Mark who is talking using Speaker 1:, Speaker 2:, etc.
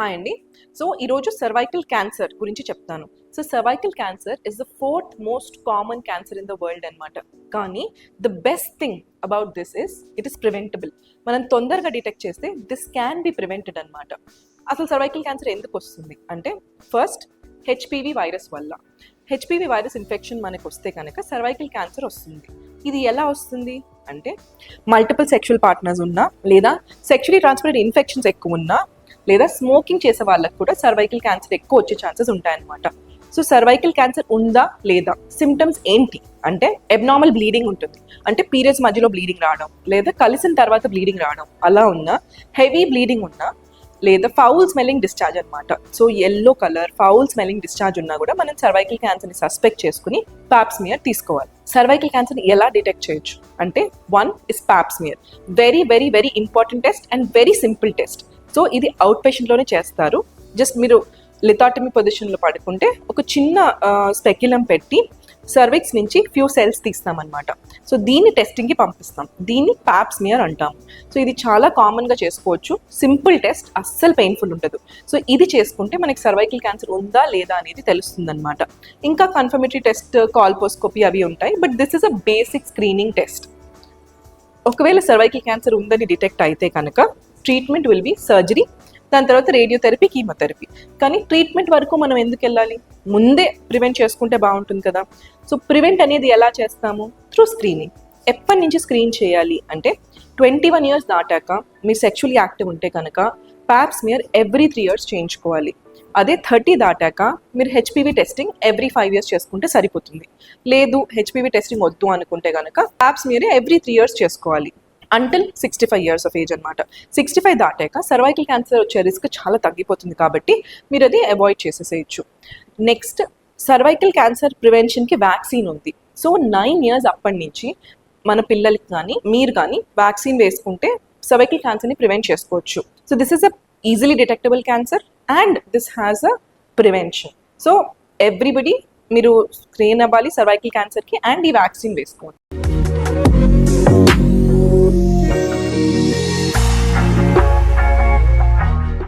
Speaker 1: Hi అండి so ఈరోజు cervical cancer గురించి చెప్తాను. So cervical cancer is the fourth most common cancer in the world అనమాట కానీ the best thing about this is it is preventable మనం తొందరగా detect చేస్తే దిస్ క్యాన్ బి ప్రివెంటెడ్ అనమాట అసలు సర్వైకల్ క్యాన్సర్ ఎందుకు వస్తుంది? అంటే ఫస్ట్ హెచ్పివి వైరస్ వల్ల. హెచ్పివి వైరస్ ఇన్ఫెక్షన్ మనకు వస్తే కనుక సర్వైకల్ క్యాన్సర్ వస్తుంది. ఇది ఎలా వస్తుంది? అంటే మల్టిపుల్ సెక్షువల్ పార్ట్నర్స్ ఉన్నా లేదా సెక్షువలీ ట్రాన్స్మిటెడ్ ఇన్ఫెక్షన్స్ ఎక్కువ ఉన్నా లేదా స్మోకింగ్ చేసే వాళ్ళకి కూడా సర్వైకల్ క్యాన్సర్ ఎక్కువ వచ్చే ఛాన్సెస్ ఉంటాయన్నమాట. సో సర్వైకల్ క్యాన్సర్ ఉందా లేదా? సిమ్టమ్స్ ఏంటి? అంటే ఎబ్నార్మల్ బ్లీడింగ్ ఉంటుంది. అంటే పీరియడ్స్ మధ్యలో బ్లీడింగ్ రావడం లేదా కలిసిన తర్వాత బ్లీడింగ్ రావడం అలా ఉన్నా హెవీ బ్లీడింగ్ ఉన్నా లేదా ఫౌల్ స్మెల్లింగ్ డిశ్చార్జ్ అనమాట so yellow colour foul smelling discharge ఉన్నా కూడా మనం సర్వైకల్ క్యాన్సర్ని సస్పెక్ట్ చేసుకుని పాప్స్మియర్ తీసుకోవాలి. సర్వైకల్ క్యాన్సర్ని ఎలా డిటెక్ట్ చేయొచ్చు? అంటే one is pap smear very very very important test and very simple test so ఇది అవుట్ పేషెంట్లోనే చేస్తారు. జస్ట్ మీరు లిథాటమీ పొజిషన్లో పడుకుంటే ఒక చిన్న స్పెక్యులం పెట్టి సర్విక్స్ నుంచి ఫ్యూ సెల్స్ తీస్తామన్నమాట. సో దీన్ని టెస్టింగ్కి పంపిస్తాం. దీన్ని పాప్స్మియర్ అంటాం. సో ఇది చాలా కామన్గా చేసుకోవచ్చు. సింపుల్ టెస్ట్ అస్సలు పెయిన్ఫుల్ ఉండదు. సో ఇది చేసుకుంటే మనకి సర్వైకల్ క్యాన్సర్ ఉందా లేదా అనేది తెలుస్తుంది అనమాట ఇంకా కన్ఫర్మేటరీ టెస్ట్ కాల్పోస్కోపీ అవి ఉంటాయి. But this is a basic screening test ఒకవేళ సర్వైకల్ క్యాన్సర్ ఉందని డిటెక్ట్ అయితే కనుక ట్రీట్మెంట్ విల్ బి సర్జరీ దాని తర్వాత రేడియోథెరపీ కీమోథెరపీ కానీ ట్రీట్మెంట్ వరకు మనం ఎందుకు వెళ్ళాలి? ముందే ప్రివెంట్ చేసుకుంటే బాగుంటుంది కదా. సో ప్రివెంట్ అనేది ఎలా చేస్తాము? త్రూ స్క్రీనింగ్ ఎప్పటి నుంచి స్క్రీన్ చేయాలి అంటే ట్వంటీ వన్ ఇయర్స్ దాటాక మీరు సెక్షువల్లీ యాక్టివ్ ఉంటే కనుక ప్యాప్స్ మీరు ఎవ్రీ త్రీ ఇయర్స్ చేయించుకోవాలి. అదే థర్టీ దాటాక మీరు HPV testing every five years చేసుకుంటే సరిపోతుంది. లేదు హెచ్పివి టెస్టింగ్ వద్దు అనుకుంటే కనుక ప్యాప్స్ మీరే ఎవ్రీ త్రీ ఇయర్స్ చేసుకోవాలి. Until sixty five years of age అనమాట సిక్స్టీ ఫైవ్ దాటాక సర్వైకల్ క్యాన్సర్ వచ్చే రిస్క్ చాలా తగ్గిపోతుంది కాబట్టి మీరు అది అవాయిడ్ చేసేసేయచ్చు. నెక్స్ట్ సర్వైకల్ క్యాన్సర్ ప్రివెన్షన్కి వ్యాక్సిన్ ఉంది. సో నైన్ ఇయర్స్ అప్పటి నుంచి మన పిల్లలకి కానీ మీరు కానీ వ్యాక్సిన్ వేసుకుంటే సర్వైకల్ క్యాన్సర్ని ప్రివెంట్ చేసుకోవచ్చు. So this is a easily detectable cancer and this has a prevention so everybody మీరు స్క్రీన్ అవ్వాలి సర్వైకల్ క్యాన్సర్కి అండ్ ఈ వ్యాక్సిన్ వేసుకోండి.